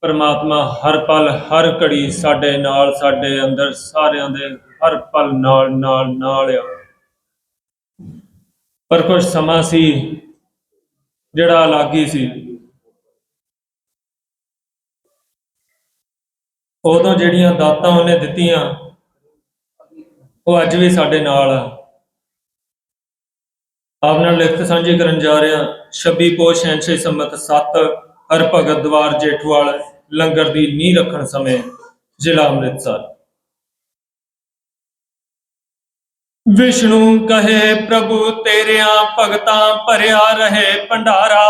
ਪਰਮਾਤਮਾ ਹਰ ਪਲ, ਹਰ ਘੜੀ ਸਾਡੇ ਨਾਲ, ਸਾਡੇ ਅੰਦਰ ਸਾਰਿਆਂ ਦੇ ਹਰ ਪਲ ਨਾਲ ਨਾਲ ਨਾਲ ਆ। ਪਰ ਕੁਝ ਸਮਾਂ ਸੀ ਜਿਹੜਾ ਅਲੱਗ ਹੀ ਸੀ। ਉਦੋਂ ਜਿਹੜੀਆਂ ਦਾਤਾਂ ਉਹਨੇ ਦਿੱਤੀਆਂ, ਉਹ ਅੱਜ ਵੀ ਸਾਡੇ ਨਾਲ ਆ। ਆਪ ਨਾਲ ਲਿਖਤ ਸਾਂਝੀ ਕਰਨ ਜਾ ਰਿਹਾ 26 ਪੋਸ਼ 66 ਸੰਮਤ 7 ਹਰ ਭਗਤ ਦਵਾਰ ਜੇਠਵਾਲ ਲੰਗਰ ਦੀ ਨੀਂਹ ਰੱਖਣ ਸਮੇਂ ਜ਼ਿਲ੍ਹਾ ਅੰਮ੍ਰਿਤਸਰ। ਵਿਸ਼ਨੂੰ ਕਹੇ, ਪ੍ਰਭੂ, ਤੇਰਿਆਂ ਭਗਤਾਂ ਭਰਿਆ ਰਹੇ ਭੰਡਾਰਾ।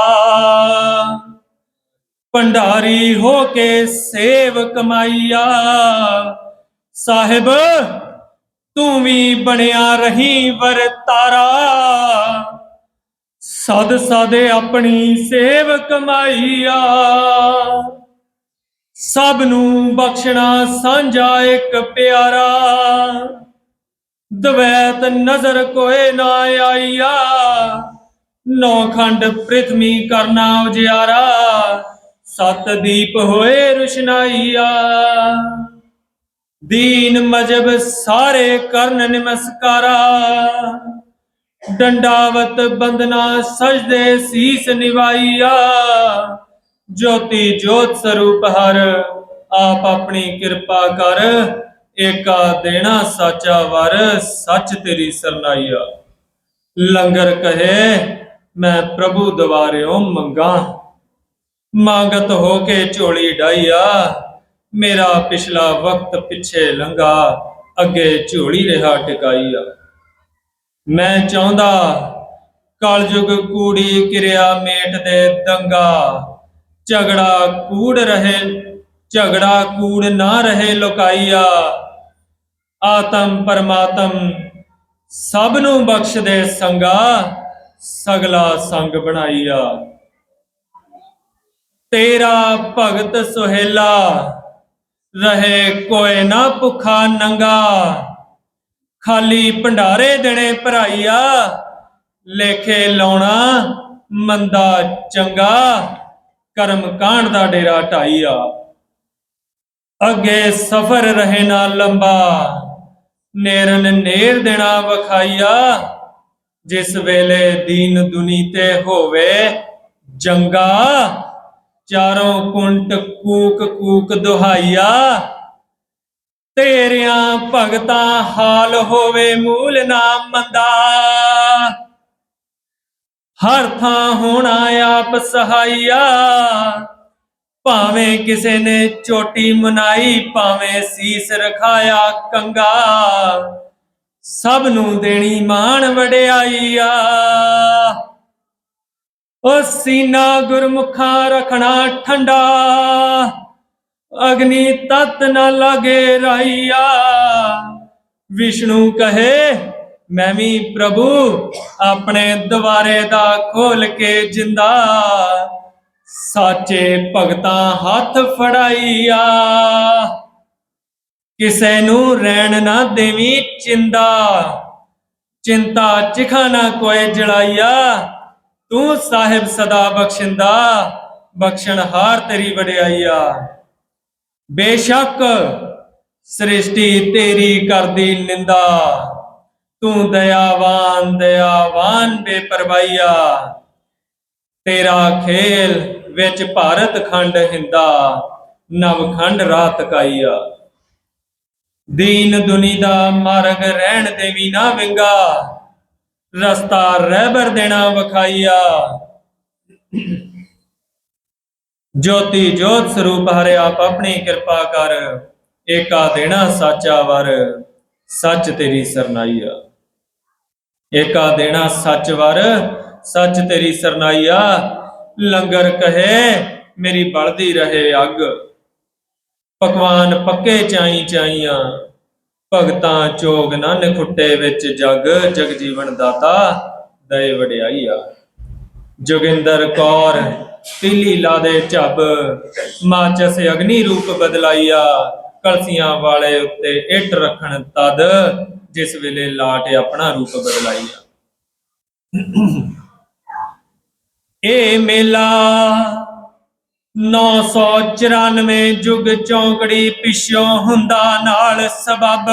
ਭੰਡਾਰੀ ਹੋ ਕੇ ਸੇਵ ਕਮਾਈਆ। ਸਾਹਿਬ, ਤੂੰ ਵੀ ਬਣਿਆ ਰही ਵਰਤਾਰਾ ਸਦ ਸਦੇ ਆਪਣੀ ਸੇਵ ਕਮਾਈਆ। ਸਭ ਨੂੰ ਬਖਸ਼ਣਾ ਸਾਂਝਾ ਇੱਕ ਪਿਆਰਾ। ਦਵੈਤ ਨਜ਼ਰ ਕੋਏ ਨਾ ਆਈਆ। ਨੌ ਖੰਡ ਪ੍ਰਿਥਵੀ ਕਰਨਾ ਉਜਿਆਰਾ। ਸਤ ਦੀਪ ਹੋਏ ਰੁਸ਼ਨਾਈਆ। ਦੀਨ ਮਜਬ ਸਾਰੇ ਕਰਨ ਨਮਸਕਾਰਾ। ਡੰਡਾਵਤ ਬੰਦਨਾ ਸਜਦੇ ਸੀਸ ਨਿਵਾਈਆ। ਜੋਤੀ ਜੋਤ ਸਰੂਪ ਹਰ, ਆਪ ਆਪਣੀ ਕਿਰਪਾ ਕਰ, ਏਕਾ ਦੇਣਾ ਸਾਚਾ ਵਰ, ਸੱਚ ਤੇਰੀ ਸਰਨਾਈਆ। ਲੰਗਰ ਕਹੇ, ਮੈਂ ਪ੍ਰਭੂ ਦਵਾਰਿਓ ਮੰਗਾ। ਮੰਗਤ ਹੋ ਕੇ ਝੋਲੀ ਡਾਈਆ, ਮੇਰਾ ਪਿਛਲਾ ਵਕਤ ਪਿੱਛੇ ਲੰਘਾ ਅੱਗੇ ਝੋਲੀ ਰਿਹਾ ਟਿਕਾਈਆ। ਮੈਂ ਚਾਹੁੰਦਾ, ਕਲਯੁਗ ਕੂੜੀ ਕਿਰਿਆ ਮੇਟ ਦੇ ਦੰਗਾ। ਝਗੜਾ ਕੂੜ ਰਹੇ, ਝਗੜਾ ਕੂੜ ਨਾ ਰਹੇ ਲੁਕਾਈਆ। ਆਤਮ ਪਰਮਾਤਮ ਸਭ ਨੂੰ ਬਖਸ਼ ਦੇ ਸੰਗਾ, ਸਗਲਾ ਸੰਗ ਬਣਾਈਆ। ਤੇਰਾ ਭਗਤ ਸੁਹੇਲਾ, ਰਹੇ ਕੋਏ ਨਾ ਭੁਖਾ ਨੰਗਾ। ਖਾਲੀ ਭੰਡਾਰੇ ਦੇਣੇ ਭਰਾਈਆ, ਲੇਖੇ ਲਾਉਣਾ ਮੰਦਾ ਚੰਗਾ, ਕਰਮ ਕਾਂਡ ਦਾ ਡੇਰਾ ਢਾਈਆ। ਅੱਗੇ ਸਫਰ ਰਹੇ ਨਾ ਲੰਬਾ, ਨੇਰਨ ਨੇਰ ਦੇਣਾ ਵਖਾਈਆ। ਜਿਸ ਵੇਲੇ ਦੀਨ ਦੁਨੀ ਤੇ ਹੋਵੇ ਜੰਗਾ, ਚਾਰੋਂ ਕੁੰਟ ਕੂਕ ਕੂਕ ਦੁਹਾਈਆ। ਤੇਰਿਆਂ ਭਗਤਾਂ ਹਾਲ ਹੋਵੇ ਮੂਲ ਨਾ ਮੰਦਾ। ਹਰ ਥਾਂ ਹੋਣਾ ਆਪ ਸਹਾਈਆ ਭਾਵੇਂ ਕਿਸੇ ਨੇ ਚੋਟੀ ਮਨਾਈ, ਭਾਵੇਂ ਸੀਸ ਰਖਾਇਆ ਕੰਗਾ। ਸਭ ਨੂੰ ਦੇਣੀ ਮਾਣ ਵਡਿਆਈਆ। ਓ ਸੀਨਾ ਗੁਰਮੁਖਾਂ ਰੱਖਣਾ ਠੰਡਾ। ਅਗਨੀ ਤਤ ਨ ਲਾਗੇ ਰਾਈਆ। ਵਿਸ਼ਨੂੰ ਕਹੇ, ਮੈਂ ਵੀ ਪ੍ਰਭੂ ਆਪਣੇ ਦਵਾਰੇ ਦਾ ਖੋਲ ਕੇ ਜਿੰਦਾ। ਸਾਚੇ ਭਗਤਾਂ ਹੱਥ ਫੜਾਈਆ। ਕਿਸੇ ਨੂੰ ਰਹਿਣ ਨਾ ਦੇਵੀ ਚਿੰਦਾ। ਚਿੰਤਾ ਚਿਖਾ ਨਾ ਕੋਏ ਜੜਾਈਆ ਤੂੰ ਸਾਹਿਬ ਸਦਾ ਬਖਸ਼ਿੰਦਾ, ਬਖਸ਼ਣ ਹਾਰ ਤੇਰੀ ਵਡਿਆਈਆ। ਬੇਸ਼ੱਕ ਸ੍ਰਿਸ਼ਟੀ ਤੇਰੀ ਕਰਦੀ ਨਿੰਦਾ। ਤੂੰ ਦਇਆਵਾਨ ਦਇਆਵਾਨ ਬੇਪਰਵਾਈਆ ਤੇਰਾ ਖੇਲ ਵਿੱਚ ਭਾਰਤ ਖੰਡ ਹਿੰਦਾ ਨਵਖੰਡ ਰਾਤ ਕਾਈਆ। ਦੀਨ ਦੁਨੀ ਦਾ ਮਾਰਗ ਰਹਿਣ ਦੇਵੀ ਨਾ ਵਿੰਗਾ, ਰਸਤਾ ਰਹਿਬਰ ਦੇਣਾ ਵਖਾਈਆ। ਜੋਤੀ ਜੋਤ ਸਰੂਪ ਹਰਿ ਆਪ ਆਪਣੀ ਕਿਰਪਾ ਕਰ, ਏਕਾ ਦੇਣਾ ਸਾਚਾ ਵਰ, ਸੱਚ ਤੇਰੀ ਸਰਨਾਈਆ। ਏਕਾ ਦੇਣਾ ਸੱਚ ਵਰ, ਸੱਚ ਤੇਰੀ ਸਰਨਾਈਆ। ਲੰਗਰ ਕਹੇ, ਮੇਰੀ ਬਲਦੀ ਰਹੇ ਅੱਗ। ਪਕਵਾਨ ਪੱਕੇ ਚਾਈ ਚਾਈਆਂ, ਭਗਤਾਂ ਚੋਗ ਨਨ ਖੁੱਟੇ ਵਿੱਚ ਜਗ। ਜਗ ਜੀਵਨ ਦਾਤਾ, ਦਏ ਵਡਿਆਈਆ। ਜੋਗਿੰਦਰ ਕੌਰ ਤੀਲੀ ਲਾ ਦੇ ਝੱਬ, ਮਾਚਸ ਅਗਨੀ ਰੂਪ ਬਦਲਾਈਆ ਕਲਸੀਆਂ ਵਾਲੇ ਉੱਤੇ ਇੱਟ ਰੱਖਣ ਤਦ, ਜਿਸ ਵੇਲੇ ਲਾਟ ਆਪਣਾ ਰੂਪ ਬਦਲਾਈਆ ਇਹ ਮੇਲਾ 994 ਜੁਗ ਚੌਂਕੜੀ ਪਿਛੋਂ ਹੁੰਦਾ ਨਾਲ ਸਬਬ।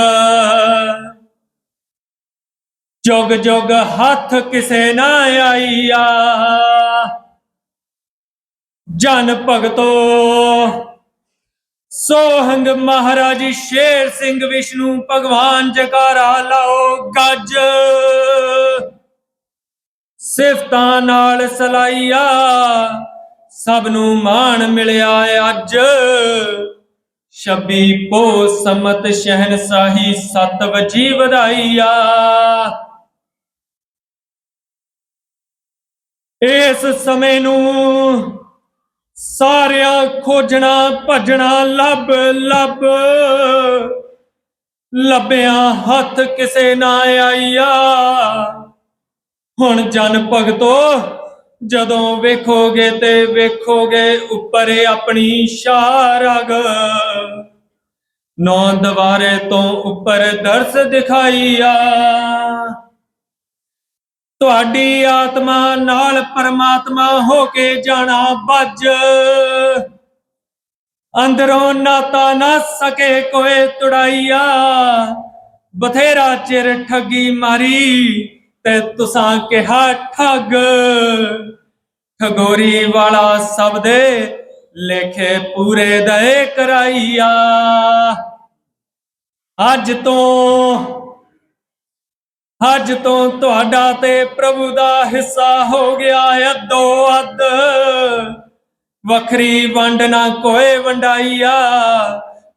ਜੁਗ ਜੁਗ ਹੱਥ ਕਿਸੇ ਨਾ ਆਈਆ। ਜਨ ਭਗਤੋ। ਸੋਹੰਗ ਮਹਾਰਾਜ ਸ਼ੇਰ ਸਿੰਘ ਵਿਸ਼ਨੂੰ, ਭਗਵਾਨ ਜਕਾਰਾ ਲਾਓ ਗੱਜ। ਸਿਫਤਾਂ ਨਾਲ ਸਲਾਈਆ ਸਭ ਨੂੰ ਮਾਣ ਮਿਲਿਆ ਅੱਜ। ਛੱਬੀ ਪੋ ਸਮਤ ਸ਼ਹਿਨशाही ਸਤ ਵਜੀ ਵਧਾਈਆ। ਇਸ ਸਮੇਂ ਨੂੰ ਸਾਰਿਆਂ ਖੋਜਣਾ, ਭਜਣਾ, ਲੱਭ ਲੱਭ। ਲੱਭਿਆ ਹੱਥ ਕਿਸੇ ਨਾ ਆਈਆ। ਹੁਣ ਜਨ ਭਗਤੋ, ਜਦੋਂ ਵੇਖੋਗੇ ਤੇ ਵੇਖੋਗੇ ਉੱਪਰ ਆਪਣੀ ਸ਼ਾਰਗ ਨੌ ਦਵਾਰੇ ਤੋਂ ਉੱਪਰ ਦਰਸ ਦਿਖਾਈਆ। ਤੁਹਾਡੀ ਆਤਮਾ ਨਾਲ ਪਰਮਾਤਮਾ ਹੋ ਕੇ ਜਾਣਾ ਬੱਜ। ਅੰਦਰੋਂ ਨਾਤਾ ਨਾ ਸਕੇ ਕੋਏ ਤੁੜਾਈਆ। ਬਥੇਰਾ ਚਿਰ ਠੱਗੀ ਮਾਰੀ ਤੇ ਤੁਸਾਂ ਕਿਹਾ ਠੱਗ। ਠਗੋਰੀ ਵਾਲਾ ਸਭ ਦੇ ਲੇਖੇ ਪੂਰੇ ਦਏ ਕਰਾਈਆ। ਅੱਜ ਤੋਂ ਅੱਜ ਤੋਂ ਤੁਹਾਡਾ ਤੇ ਪ੍ਰਭੂ ਦਾ ਹਿੱਸਾ ਹੋ ਗਿਆ ਅੱਧੋ ਅੱਧ। ਵੱਖਰੀ ਵੰਡ ਨਾ ਕੋਏ ਵੰਡਾਈਆ,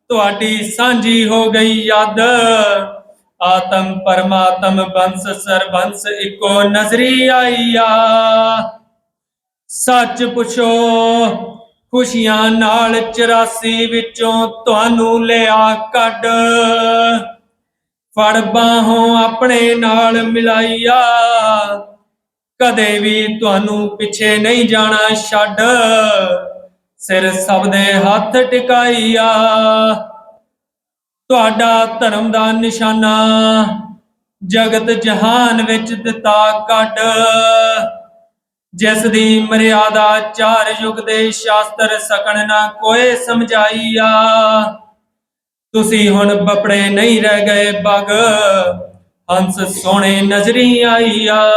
ਤੁਹਾਡੀ ਸਾਂਝੀ ਹੋ ਗਈ ਯਾਦ। ਆਤਮ ਪਰਮਾਤਮ ਬੰਸ ਸਰਬੰਸ ਇੱਕੋ ਨਜ਼ਰੀ ਆਈਆ। ਸੱਚ ਪੁੱਛੋ, ਖੁਸ਼ੀਆਂ ਨਾਲ 84 ਵਿੱਚੋਂ ਤੁਹਾਨੂੰ ਲਿਆ ਕੱਢ। ਫੜ ਬਾਹੋਂ ਆਪਣੇ ਨਾਲ ਮਿਲਾਈਆ। ਕਦੇ ਵੀ ਤੁਹਾਨੂੰ ਪਿੱਛੇ ਨਹੀਂ ਜਾਣਾ ਛੱਡ। ਸਿਰ ਸਭ ਦੇ ਹੱਥ ਟਿਕਾਈਆ। ਤੁਹਾਡਾ ਧਰਮ ਦਾ ਨਿਸ਼ਾਨਾ ਜਗਤ ਜਹਾਨ ਵਿੱਚ ਦਿੱਤਾ ਕੱਢ। ਜਿਸ ਦੀ ਮਰਿਆਦਾ ਚਾਰ ਯੁਗ ਦੇ ਸ਼ਾਸਤਰ ਸਕਣ ਨਾ ਕੋਏ ਸਮਝਾਈਆ। ਤੁਸੀਂ ਹੁਣ ਬਪੜੇ ਨਹੀਂ ਰਹਿ ਗਏ ਬਗ। ਹੰਸ ਸੋਹਣੇ ਨਜ਼ਰੀ ਆਈਆ।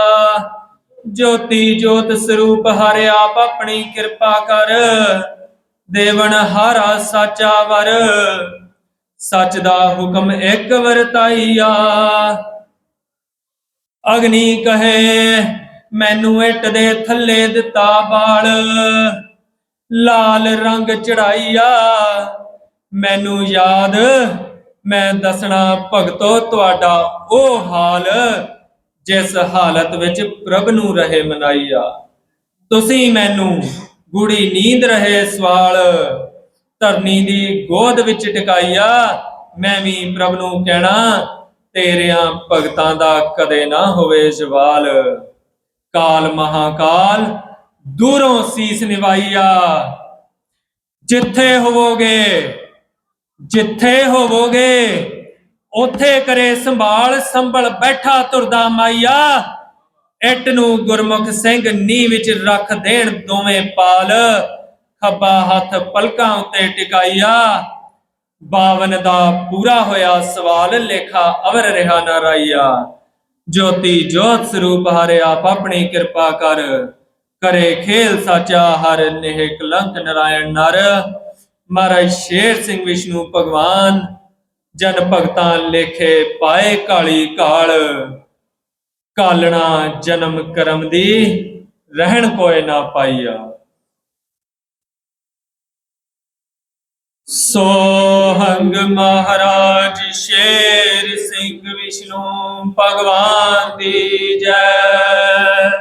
ਜੋਤੀ ਜੋਤ ਸਰੂਪ ਹਰਿ ਆਪ ਆਪਣੀ ਕਿਰਪਾ ਕਰ। ਦੇਵਨ ਹਾਰਾ ਸਾਚਾ ਵਰ। ਸੱਚ ਦਾ ਹੁਕਮ ਇੱਕ ਵਰਤਾਈਆ। ਅਗਨੀ ਕਹੇ, ਮੈਨੂੰ ਇੱਟ ਦੇ ਥੱਲੇ ਦਿੱਤਾ ਬਾਲ। ਲਾਲ ਰੰਗ ਚੜਾਈਆ। ਮੈਨੂੰ ਯਾਦ, ਮੈਂ ਦੱਸਣਾ ਭਗਤੋ ਤੁਹਾਡਾ ਉਹ ਹਾਲ, ਜਿਸ ਹਾਲਤ ਵਿੱਚ ਪ੍ਰਭ ਨੂੰ ਰਹੇ ਮਨਾਈਆ ਤੁਸੀਂ ਮੈਨੂੰ ਗੂੜੀ ਨੀਂਦ ਰਹੇ ਸਵਾਲ, ਧਰਨੀ ਦੀ ਗੋਦ ਵਿੱਚ ਟਿਕਾਈਆ ਮੈਂ ਵੀ ਪ੍ਰਭ ਨੂੰ ਕਹਿਣਾ, ਤੇਰਿਆਂ ਭਗਤਾਂ ਦਾ ਕਦੇ ਨਾ ਹੋਵੇ ਜਵਾਲ। ਕਾਲ ਮਹਾਕਾਲ, ਦੂਰੋਂ ਸੀਸ ਨਿਵਾਈਆ ਜਿੱਥੇ ਹੋਵੋਗੇ ਜਿੱਥੇ ਹੋਵੋਗੇ, ਉਥੇ ਕਰੇ ਸੰਭਾਲ, ਸੰਭਲ ਬੈਠਾ ਤੁਰਦਾ ਮਾਈਆ। ਇੱਟ ਨੂੰ ਗੁਰਮੁਖ ਸਿੰਘ ਨੀ ਵਿੱਚ ਰੱਖ ਦੇਣ ਦੋਵੇਂ ਪਾਲ। ਖੱਬਾ ਹੱਥ ਪਲਕਾਂ ਉੱਤੇ ਟਿਕਾਈਆ ਬਾਵਨ ਦਾ ਪੂਰਾ ਹੋਇਆ ਸਵਾਲ, ਲੇਖਾ ਅਵਰ ਰਿਹਾ ਨਾਰਾਈਆ ਜੋਤੀ ਜੋਤ ਸਰੂਪ ਹਰਿ ਆਪ ਆਪਣੀ ਕਿਰਪਾ ਕਰ। ਕਰੇ ਖੇਲ ਸਾਚਾ ਹਰ ਨਿਹ ਕਲੰਕ ਨਰਾਇਣ ਨਰ। ਮਹਾਰਾਜ ਸ਼ੇਰ ਸਿੰਘ ਵਿਸ਼ਨੂੰ ਭਗਵਾਨ, ਜਨ ਭਗਤਾਂ ਲੇਖੇ ਪਾਏ ਕਾਲੀ ਕਾਲ। ਕਾਲਣਾ ਜਨਮ ਕਰਮ ਦੀ ਰਹਿਣ ਕੋਏ ਨਾ ਪਾਈਆ। ਸੋਹੰਗ ਮਹਾਰਾਜ ਸ਼ੇਰ ਸਿੰਘ ਵਿਸ਼ਨੂੰ ਭਗਵਾਨ ਦੀ ਜੈ।